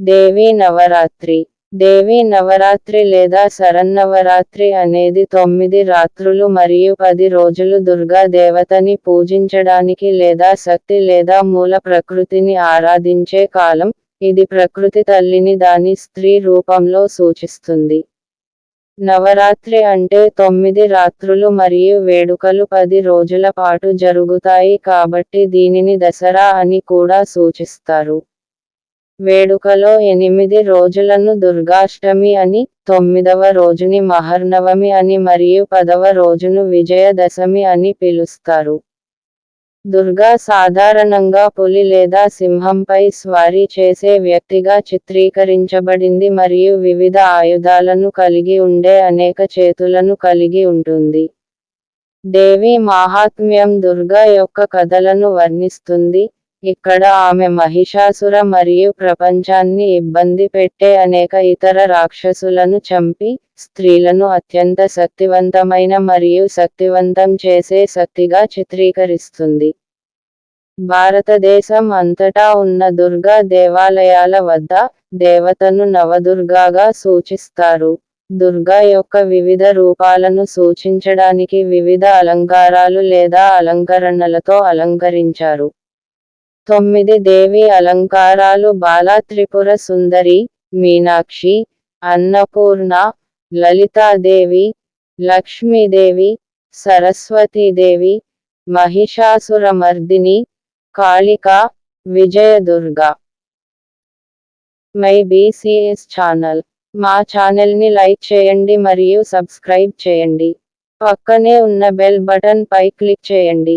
దేవీ నవరాత్రి. దేవీ నవరాత్రి లేదా శరన్నవరాత్రి అనేది తొమ్మిది రాత్రులు మరియు పది రోజులు దుర్గా దేవతని పూజించడానికి లేదా శక్తి లేదా మూల ప్రకృతిని ఆరాధించే కాలం ఇది ప్రకృతి తల్లిని దాని స్త్రీ రూపంలో సూచిస్తుంది. నవరాత్రి అంటే తొమ్మిది రాత్రులు మరియు వేడుకలు పది రోజుల పాటు జరుగుతాయి కాబట్టి దీనిని దసరా అని కూడా సూచిస్తారు. వేడుకలో ఎనిమిది రోజులను దుర్గాష్టమి అని తొమ్మిదవ రోజుని మహర్నవమి అని మరియు పదవ రోజును విజయదశమి అని పిలుస్తారు. దుర్గా సాధారణంగా పులి లేదా సింహంపై స్వారీ చేసే వ్యక్తిగా చిత్రీకరించబడింది మరియు వివిధ ఆయుధాలను కలిగి ఉండే అనేక చేతులను కలిగి ఉంటుంది. దేవి మాహాత్మ్యం దుర్గా యొక్క కథలను వర్ణిస్తుంది. ఇక్కడ ఆమె మహిషాసుర మరియు ప్రపంచాన్ని ఇబ్బంది పెట్టే అనేక ఇతర రాక్షసులను చంపి స్త్రీలను అత్యంత శక్తివంతమైన మరియు శక్తివంతం చేసే శక్తిగా చిత్రీకరిస్తుంది. భారతదేశం అంతటా ఉన్న దుర్గా దేవాలయాల వద్ద దేవతను నవదుర్గాగా సూచిస్తారు. దుర్గా యొక్క వివిధ రూపాలను సూచించడానికి వివిధ అలంకారాలు లేదా అలంకరణలతో అలంకరించారు. తొమ్మిది దేవి అలంకారాలు Bala Tripura Sundari Meenakshi Annapurna Lalitadevi Lakshmidevi Saraswatidevi Mahishasuramardini Kalika Vijayadurga. My BCS channel. మా ఛానల్ని లైక్ చేయండి మరియు సబ్స్క్రైబ్ చేయండి. పక్కనే ఉన్న బెల్ బటన్ పై క్లిక్ చేయండి.